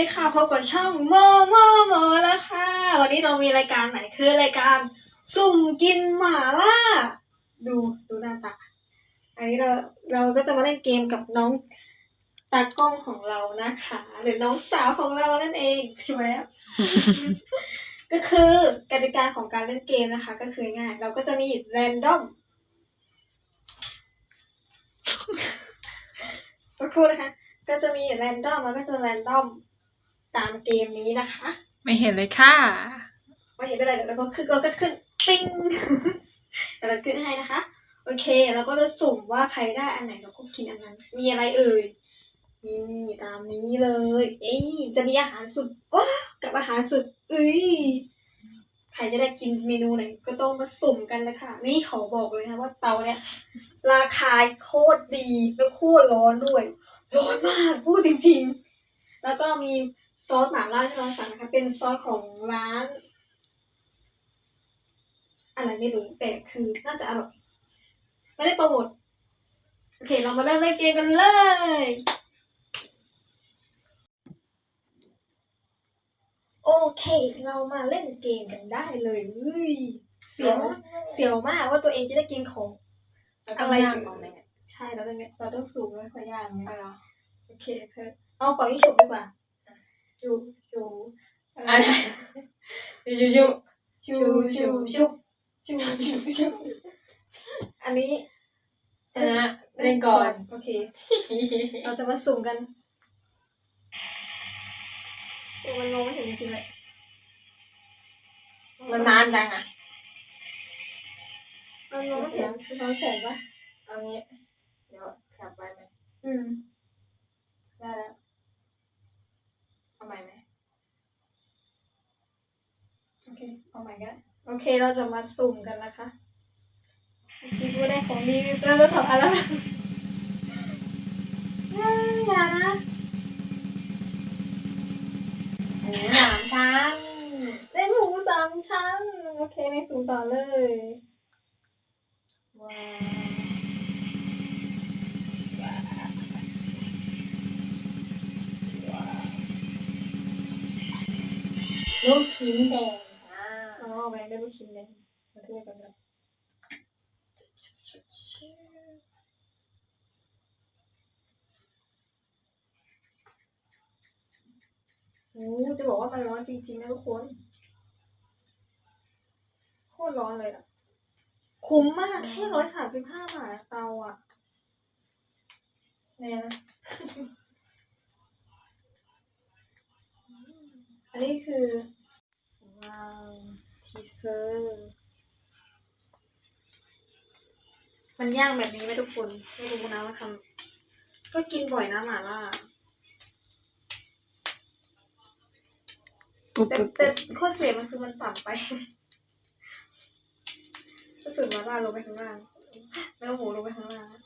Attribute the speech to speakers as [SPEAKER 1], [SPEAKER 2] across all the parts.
[SPEAKER 1] ดีค่ะพบกับช่องโมโมโมแล้วค่ะ วันนี้เรามีรายการใหม่คือรายการสุ่มกินหมาล่า ดูดูหน้าตา อันนี้เราเราก็จะมาเล่นเกมกับน้องตากล้องของเรานะคะ หรือน้องสาวของเรานั่นเองใช่ไหม ก็คือกติกาของการเล่นเกมนะคะ ก็คือง่าย เราก็จะมีแรนดอมสักครู่นะคะก็จะมีแรนดอมแล้วก็จะแรนดอม ตามเกมนี้นะคะ
[SPEAKER 2] ไม่เห็นเลยค่ะ
[SPEAKER 1] ไม่เห็นอะไรเดี๋ยวเราก็ขึ้นเราก็ขึ้นปิ้งเดี๋ยวเราขึ้นให้นะคะ โอเคเราก็จะสุ่มว่าใครได้อันไหนเราก็กินอันนั้น มีอะไรเอ่ยนี่ตามนี้เลย เอ้ยจะมีอาหารสุดว้าวกับอาหารสุดเอ้ยใครจะได้กินเมนูไหนก็ต้องมาสุ่มกันนะคะ นี่เขาบอกเลยนะว่าเตาเนี่ยราคาโคตรดีแล้วโคตรร้อนด้วย ร้อนมากพูดจริง ๆ แล้วก็มี ซอสหม่าล่าที่เราสั่งนะคะ เป็นซอสของร้าน อะไรไม่รู้แต่คือน่าจะอร่อยไม่ได้โปรโมทโอเค เรามาเริ่มเล่นเกมกันเลยโอเค เรามาเล่นเกมกันได้เลยเฮ้ยเสียวเสียวมากว่าตัวเองจะได้กินของ อะไร
[SPEAKER 2] ย่างก่อนไหมเนี่ย
[SPEAKER 1] ใช่เราต้องเราต้องสูงไว้พอยางไง
[SPEAKER 2] เอาเหรอ
[SPEAKER 1] โอเคเธอเอาปล่อยให้ฉุบดีกว่า จูจูอะไร
[SPEAKER 2] อะไรยูยู
[SPEAKER 1] ชูชูชุบชูชูชุบอันนี้
[SPEAKER 2] ชนะเล่นก่อน
[SPEAKER 1] โอเค เราจะมาสุ่มกันโอ้มันมองไม่เห็นจริงๆเลย
[SPEAKER 2] มันนานจังอะ
[SPEAKER 1] มันมองไม่เห็นสะท้อนแสงปะ
[SPEAKER 2] เอางี้ เดี๋ยวแคปไว้ไหม
[SPEAKER 1] อืม ได้แล้ว
[SPEAKER 2] เอาใหม่ไหม
[SPEAKER 1] โอเคเอาใหม่กันโอเคเราจะมาสุ่มกันนะคะคิดว่าได้ของดีแล้วเราทำอะไรนะอย่านะ
[SPEAKER 2] หมูหนามชั้น
[SPEAKER 1] ได้หมูสามชั้น โอเคในสุ่มต่อเลย
[SPEAKER 2] ว้า
[SPEAKER 3] ลูกชิ้นแดงอ่า
[SPEAKER 1] อ๋อแบงค์ได้ลูกชิ้นเลยมาเทียบกันเลยโอ้จะบอกว่ามันร้อนจริงๆนะทุกคนโคตรร้อนเลยอะคุ้มมากแค่ร้อยสามสิบห้าบาทเตาอะ
[SPEAKER 2] เนี่ยนะ
[SPEAKER 1] อันนี้คือว้าวทีเซอร์มันย่างแบบนี้ไหมทุกคนไม่รู้นะว่าทำก็กินบ่อยนะหมาล่า
[SPEAKER 2] ปุ๊บ
[SPEAKER 1] แต่
[SPEAKER 2] ปุ๊บ
[SPEAKER 1] แต่
[SPEAKER 2] ปุ๊บ
[SPEAKER 1] ข้อเสียมันคือมันต่ำไปก็สุดมาล่าลงไปข้างล่างไม่เอาหมูลงไปข้างล่างนะ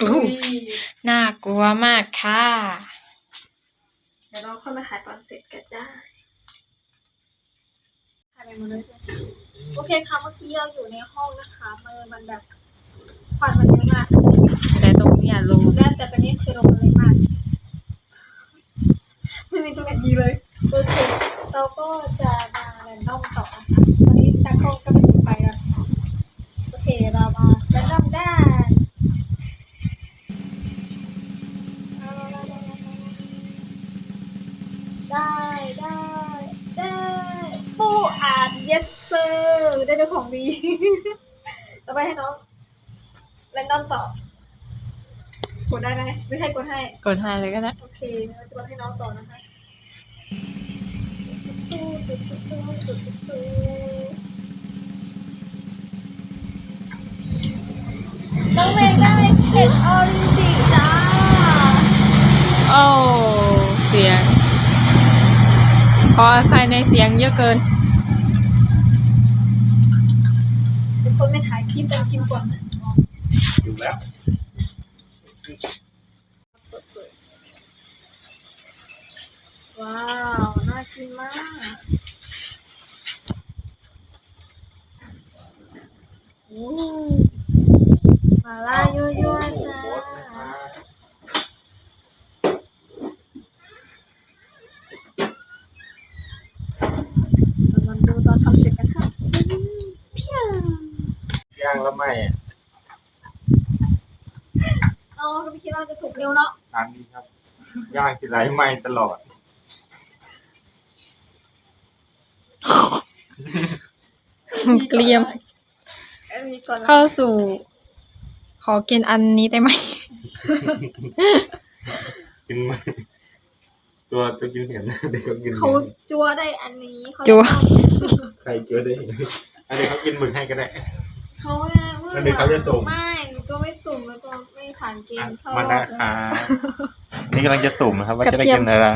[SPEAKER 2] อู้
[SPEAKER 1] อุ้ย
[SPEAKER 2] น่ากลัวมากค่ะ
[SPEAKER 1] ดี๋ยวเราค่อยมาถ่ายตอนเสร็จกันได้ถ่ายไปหมดเลยใช่ไหมโอเคค่ะเมื่อกี้เราอยู่ในห้องนะคะมือมันแบบควันมันเยอะมาก
[SPEAKER 2] แต่ตรงนี้อย่าลง
[SPEAKER 1] แล้วแต่ตอนนี้คือลงมันเล็กมากไม่มีตัวไหนดีเลยโอเคเราก็จะมาแรนดอมต่อนะคะตอนนี้ตากล้องก็เป็น ได้เป็นของดี ต่อไปให้น้องแรนดอมต่อกดได้ไหมไม่ให้กดให้
[SPEAKER 2] กดให้เลยก็ได้
[SPEAKER 1] โอเคเราจะกดให้น้องต่อนะคะน้องเมย์ได้เห็ดออรินจิจ้า
[SPEAKER 2] โอ้ เสียง ขอภายในเสียงเยอะเกิน
[SPEAKER 1] เป็น คนไม่ถ่ายคลิปแต่กินก่อนนะ
[SPEAKER 4] อยู่แล้ว
[SPEAKER 1] ว้าว น่ากินมาก โอ้มาล่ายั่วๆจ้า
[SPEAKER 4] ไหม้อะ
[SPEAKER 1] อ๋อก็ไม่คิดว่าจะสุกเร็วเนาะ
[SPEAKER 4] ร้านนี้ครับย่างทีไรไหม้ตลอด
[SPEAKER 2] เกลียม
[SPEAKER 1] เอ้ยมีก่อนนะ
[SPEAKER 2] เข้าสู่ ขอกินอันนี้ได้ไหม
[SPEAKER 4] กินไหมตัวตัวกินเห็นเด็กเขากิน
[SPEAKER 1] เขาจัวได้อันนี้เขา
[SPEAKER 2] จัว
[SPEAKER 4] ใครเจอได้เห็นอันนี้เขากินหมึกให้ก็ได้
[SPEAKER 1] เขาเนี่ยเมื่อ
[SPEAKER 4] แล้วเดี๋ยวเขาจะสุ่ม
[SPEAKER 1] ไม่หนูก็ไม่สุ่มแล้วก็ไม่ผ่านเกณฑ์เข้า
[SPEAKER 4] มา
[SPEAKER 1] ร
[SPEAKER 4] นะ
[SPEAKER 1] อบ
[SPEAKER 4] คะนี่กำลังจะสุ่มนะครับ ว่าจะได้
[SPEAKER 2] กระเทียม
[SPEAKER 4] กินอะไร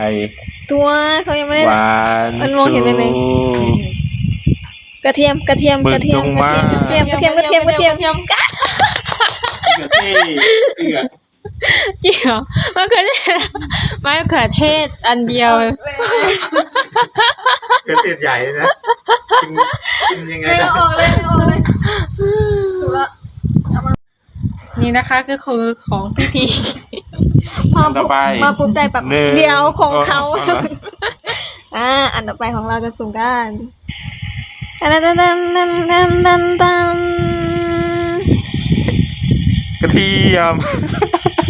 [SPEAKER 1] ตัวเขายังไม่ได้
[SPEAKER 4] หวาน
[SPEAKER 1] มันมองเห็นได้ไหม
[SPEAKER 4] ชู
[SPEAKER 1] กระเทียมกระเทียม
[SPEAKER 4] หมึก
[SPEAKER 1] กระเทียม
[SPEAKER 4] จง
[SPEAKER 1] กระ
[SPEAKER 4] มา
[SPEAKER 1] เทียมกระเทียมกระเทียมกระเทียมกระเทียม
[SPEAKER 2] มกัน
[SPEAKER 4] เกลือเท่เกลือ
[SPEAKER 2] จริงเหรอมะเขือเทศมะเขือเทศอันเดียว
[SPEAKER 4] เกลือเทศใหญ่นะกินกินยังไง
[SPEAKER 1] เลย
[SPEAKER 4] นะ
[SPEAKER 1] เอาออกเลยเอาออกเลยถูกละ
[SPEAKER 2] นี่นะคะก็คือของพี่พี
[SPEAKER 1] พอ
[SPEAKER 4] อันต่
[SPEAKER 1] ปุ๊
[SPEAKER 4] อบไป
[SPEAKER 1] มาปุ๊บใจแบบ
[SPEAKER 4] หนึ่ง
[SPEAKER 1] เดียวของเขา
[SPEAKER 4] ออ
[SPEAKER 1] อ่าอันต่อไปของเราจะสุ่มกันตันตันตันตันตันตันตัน
[SPEAKER 4] กระเทียม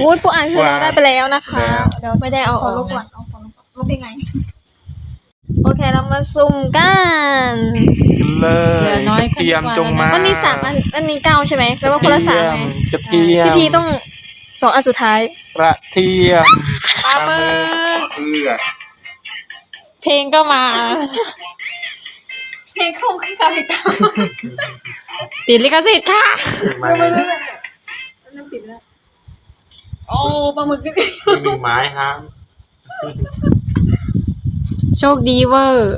[SPEAKER 1] วูดปูอ่านคือเราได้ไปแล้วนะคะ
[SPEAKER 4] แล้ว
[SPEAKER 1] เดี๋ยวไม่ได้เอาออกลบก่อนเอาของลบยังไงโอ เคเรามาสุ่มกัน
[SPEAKER 4] เล
[SPEAKER 2] เหลื
[SPEAKER 4] ย
[SPEAKER 2] อน้อย
[SPEAKER 4] กระเทียมจงมา
[SPEAKER 1] มันมีสามอันอันนี้เก้าใช่ไหมแปลว่าคนละสามไง
[SPEAKER 4] กระเทียม
[SPEAKER 1] พี่พีต้องสองอันสุดท้าย
[SPEAKER 4] กระเทียม
[SPEAKER 2] ปลาหมึก
[SPEAKER 4] เกลือ
[SPEAKER 2] เพลงก็มา
[SPEAKER 1] เพลงเข้าขึ้นกับเพลงเก้า
[SPEAKER 2] ติดลิขสิทธิ์ค่ะ
[SPEAKER 4] มาเลย
[SPEAKER 1] น้ำติดแล้วโอ้ปลาหมึก
[SPEAKER 4] หนึ่งไม้ครับ
[SPEAKER 2] โชคดีเวอร์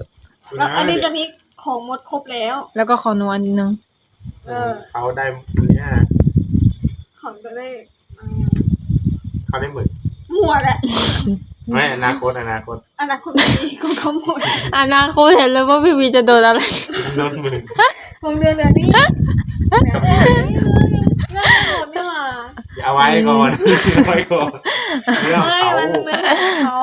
[SPEAKER 1] แล้วอันนี้ตอนนี้ของหมดครบแล้ว
[SPEAKER 2] แล้วก็ขอนวลนิดนึง
[SPEAKER 1] เออ
[SPEAKER 4] เขาได้เนี่ย
[SPEAKER 1] ของจะได้อืม
[SPEAKER 4] เขาได้หมึก
[SPEAKER 1] มั่วแหละ
[SPEAKER 4] ไม่อนาคตอนาคต
[SPEAKER 1] อนาคตนี้ของเขาหมด
[SPEAKER 2] อนาคตเห็นเลยว่าพี่พีจะโดนอะไร
[SPEAKER 4] โดนหมึก
[SPEAKER 1] ของเดือนเดือนนี้เดือนนี้เงินหมดนี่หว่า
[SPEAKER 4] เอาไว้ก่อนเอาไว้ก่อนเรื่อง
[SPEAKER 1] ไม่
[SPEAKER 4] เขา
[SPEAKER 1] มันมันเขา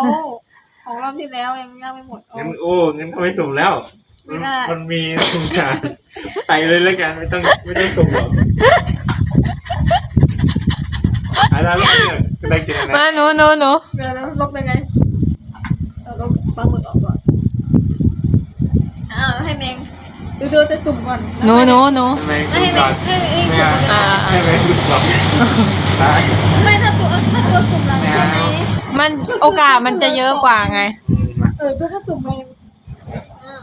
[SPEAKER 1] ของรอบที่แล้วยังยังไม่หมด
[SPEAKER 4] งั้นโอ้งั้นเขาไม่สุ่มแล้ว
[SPEAKER 1] ไม่ได้
[SPEAKER 4] มันมีสุ่มงานใส่เลยแล้วกันไม่ต้องไม่ต้องสุ่มหรอกอะไรแล้วเนี่ยจะได้กินอะไร
[SPEAKER 2] มาหนูหนูหนู
[SPEAKER 1] เดี๋ยวเราลบยังไงเราลบปลาหมึกออกก่อนอ้าวแล้วให้แมงดูดูจะสุ่มก่อน
[SPEAKER 2] หนูหนูหนู
[SPEAKER 4] ทำไม
[SPEAKER 1] แล้ว
[SPEAKER 4] สุ่
[SPEAKER 1] ให้
[SPEAKER 4] ม
[SPEAKER 1] แม
[SPEAKER 4] ก่องน
[SPEAKER 1] ให้เองสุ่มก่อน
[SPEAKER 2] อ่า
[SPEAKER 4] ให้ไหมสุ่มก่อนได้
[SPEAKER 1] ไม่ถ้าตัวถ้าตัวสุ่มหลังใช่ไหม
[SPEAKER 2] มันโอกาสมันจะเยอะกว่าไง
[SPEAKER 4] อืมมา
[SPEAKER 1] เออตัวก็สุ่มเองอ่า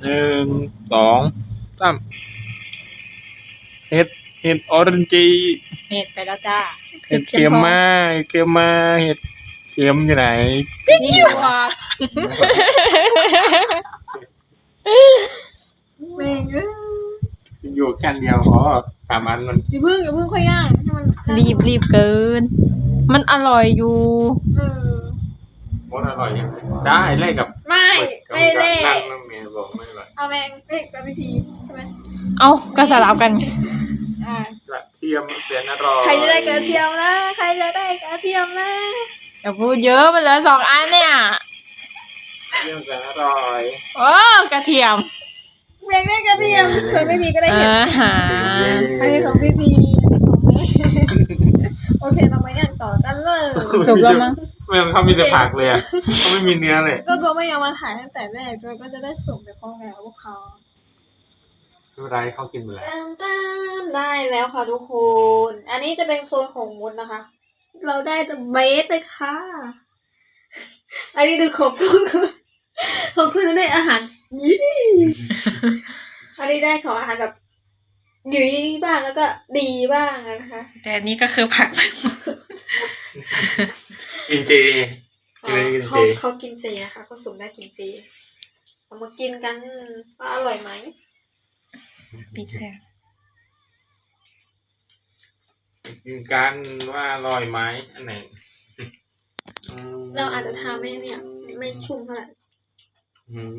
[SPEAKER 4] หนึ่งสองสามเห็ดเห็ดออรันจี
[SPEAKER 2] เห็ดไปแล้วจ้า
[SPEAKER 4] เห็ดเค็มมาเห็ดเค็มมาเห็ดเค็มอยู่ไหน
[SPEAKER 2] นี่อยู่อะ
[SPEAKER 1] แมงเอ้ย
[SPEAKER 4] อยู่แค่อันเดียวพอสามอันมัน
[SPEAKER 1] อย่าเพิ่งอย่าเพิ่งค่อยย่างให้มัน
[SPEAKER 2] รีบรีบเกิน มันอร่อยอยู่
[SPEAKER 1] เออ
[SPEAKER 4] มดอร่อยยังได้ไล่กับ
[SPEAKER 1] ไม่ไม่เล่
[SPEAKER 4] นั่งนั่งเมียบอกไม่อร่อย
[SPEAKER 1] เอาแมงเอ้ยกับพิธีใช่ไหม
[SPEAKER 2] เอ้าก็สลับกันไง
[SPEAKER 1] อ่าก
[SPEAKER 4] ระเทียมเสียนอร่อย
[SPEAKER 1] ใครจะได้กระเทียมนะใครจะได้กระเทียมนะ
[SPEAKER 2] อย่าพูดเยอะมันเหลือสองอันเนี่ย
[SPEAKER 4] เทียมเสียนอร่อย
[SPEAKER 2] โอ้กระเทียม
[SPEAKER 1] แมงได้กระเทียมส่วนพิธีก็ได้เห็ด
[SPEAKER 2] อาหาร
[SPEAKER 1] อันนี้ของพี่พีอันนี้ของแม่โอเคเรามาย่างต่อกันเลย
[SPEAKER 2] สุกแล้วมั้ง
[SPEAKER 4] ไม่เขามีแต่ผักเลยอะเขาไม่มีเนื้อเลย
[SPEAKER 1] ก็ตัวไม่ยอมมาถ่ายตั้งแต่แรกด้วยก็จะได้ส่งไปพร้อมกับพวกเขา
[SPEAKER 4] ไม่เป็นไรเขากินหมดแล้ว
[SPEAKER 1] ตามตามได้แล้วค่ะทุกคน อันนี้จะเป็นโซนของมุดนะคะ เราได้แต่เบสเลยค่ะ อันนี้ดูของคุณของคุณได้อาหารยี่ อันนี้ได้ของอาหารแบบหยีบ้างแล้วก็ดีบ้างนะคะ
[SPEAKER 2] แต่อันนี้ก็คือผัก
[SPEAKER 4] กินเจกินอะไรกิน
[SPEAKER 1] เขา
[SPEAKER 4] เจ
[SPEAKER 1] เขากินเจนะคะเขาสุ่มได้กินเจเอามากินกันว่าอร่อยไหม
[SPEAKER 2] ปิดแซ่บ
[SPEAKER 4] กินกันว่าอร่อยไหมอันไหน
[SPEAKER 1] เราอาจจะทำไม่เนี่ย ไม่ชุ่มเท่าไหร่
[SPEAKER 4] อืม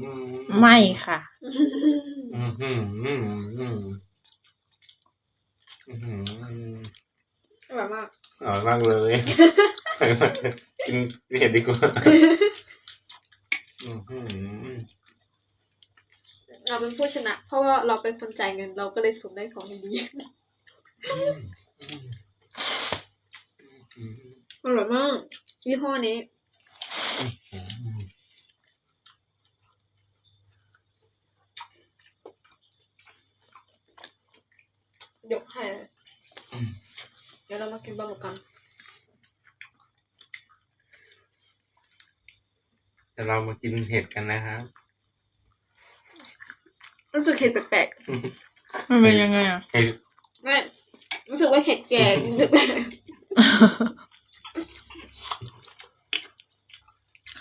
[SPEAKER 2] ไม่ค่ะ
[SPEAKER 4] อืมอืมอืมอืมอืม
[SPEAKER 1] อร่อยมาก
[SPEAKER 4] อร่อยมากเลยกินเห็ดดีกว่าอืมอืม
[SPEAKER 1] เราเป็นผู้ชนะ เพราะว่าเราเป็นคนจ่ายเงิน เราก็เลยสุ่มได้ของดีอร่อยมากยี่ห้อนี้ ยกให้เลยเดี๋ยวเรามากินปลาหมึกกัน
[SPEAKER 4] เดี๋ยวเรามากินเห็ดกันนะครับ
[SPEAKER 1] รู้สึกเห็ดแปลก
[SPEAKER 2] มันเป็นยังไงอะ
[SPEAKER 4] เห็ด
[SPEAKER 1] ๆแม่รู้สึกว่าเห็ดแก่กินแปลกๆ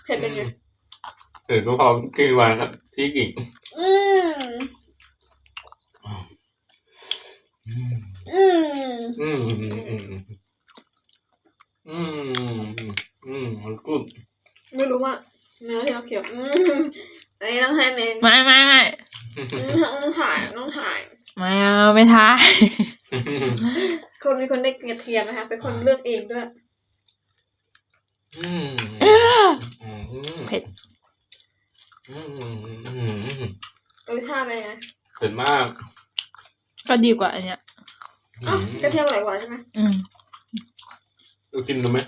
[SPEAKER 1] เห็ดเป็นไง
[SPEAKER 4] เห็ดก็พร้อมกินหวานครับพี่กิ่ง
[SPEAKER 1] อืม
[SPEAKER 4] อืม
[SPEAKER 1] อืม
[SPEAKER 4] อืมอืมอืมอืมอืมมันกุด
[SPEAKER 1] ไม่รู้ว่าเนื้อที่เราเคี่ยวอืมอันนี้ต้องให้เมน
[SPEAKER 2] ไม่ไม่ไม่
[SPEAKER 1] ต้องถ่ายต้องถ่าย
[SPEAKER 2] ไม่เอาไม่ท้าย
[SPEAKER 1] คนมีคนได้กระเทียมนะคะเป็นคนเลือกเองด้วย
[SPEAKER 4] อืม
[SPEAKER 2] เผ็ด
[SPEAKER 4] อืม
[SPEAKER 1] รสชาติเป็นไง
[SPEAKER 4] เผ็ดมาก
[SPEAKER 2] ก็ดีกว่าอันเนี้ย
[SPEAKER 1] อ๋อกระเทียมอร่อยกว่าใช่ไหม
[SPEAKER 2] อืม
[SPEAKER 4] เรากินดูไหม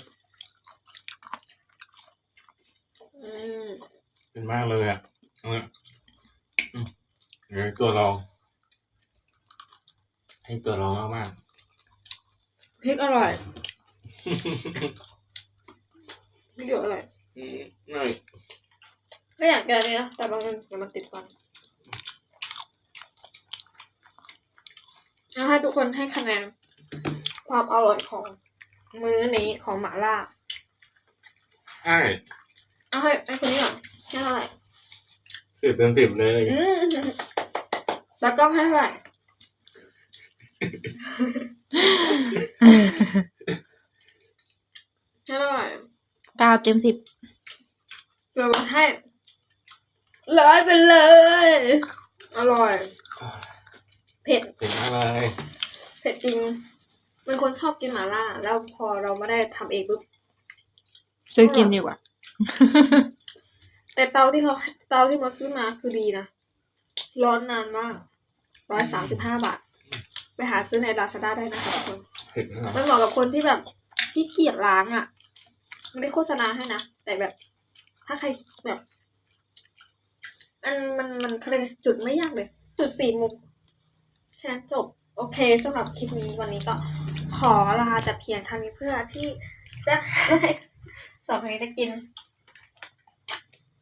[SPEAKER 1] อืม
[SPEAKER 4] เผ็ดมากเลยอะเอาละอืมเดี๋ยวตัวลอง ให้ตัวลองมาก
[SPEAKER 1] พริกอร่อย
[SPEAKER 4] ๆ
[SPEAKER 1] พริกเดียวอร่อย
[SPEAKER 4] อืมหน่อย
[SPEAKER 1] ก็อยากกินอันนี้นะแต่บางทีมันติดฟัน เอาให้ทุกคนให้คะแนนความอร่อยของมื้อนี้ของหม่าล่า
[SPEAKER 4] ใช่
[SPEAKER 1] เอาให้ไอ้คนนี้ก่อนให้เท่าไหร่
[SPEAKER 4] สิบเต็มสิบเลย
[SPEAKER 1] อืมแล้วก็ให้เท่าไหร่ ให้เท่าไหร่
[SPEAKER 2] เก้าเต็มสิบ
[SPEAKER 1] เดี๋ยวให้ร้อยไปเลย อร่อย เผ็ด
[SPEAKER 4] เผ็ดมากเลย
[SPEAKER 1] เผ็ดจริงเป็นคนชอบกินหม่าล่า แล้วพอเราไม่ได้ทำเองปุ๊บ
[SPEAKER 2] ซื้อกินดีกว่า
[SPEAKER 1] แต่เตาที่เขาเตาที่มดซื้อมาคือดีนะ ร้อนนานมากร้อยสามสิบห้าบาท ไปหาซื้อในลาซาด้าได้นะคะทุกคน
[SPEAKER 4] เผ็ดมาก
[SPEAKER 1] มันเหมาะกับคนที่แบบที่เกียจล้างอะไม่ได้โฆษณาให้นะ แต่แบบ ถ้าใครแบบ มันมันมันเขาเรียกไงจุดไม่ยากเลย จุดสี่มุมแค่นั้นจบโอเคสำหรับคลิปนี้วันนี้ก็ขอลาแต่เพียงเท่านี้เพื่อที่จะให้สองคนนี้ได้กิน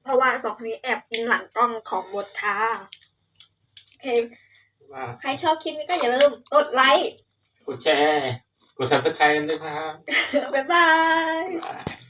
[SPEAKER 1] เพราะว่าสองคนนี้แอบกินหลังกล้องของบทค่ะโอเค
[SPEAKER 4] ว่า
[SPEAKER 1] ใครชอบคลิปนี้ก็อย่าลืมกดไลค์
[SPEAKER 4] กดแชร์กด subscribe กันด้วยครับ
[SPEAKER 1] บ๊ายบาย
[SPEAKER 4] บ๊ายบาย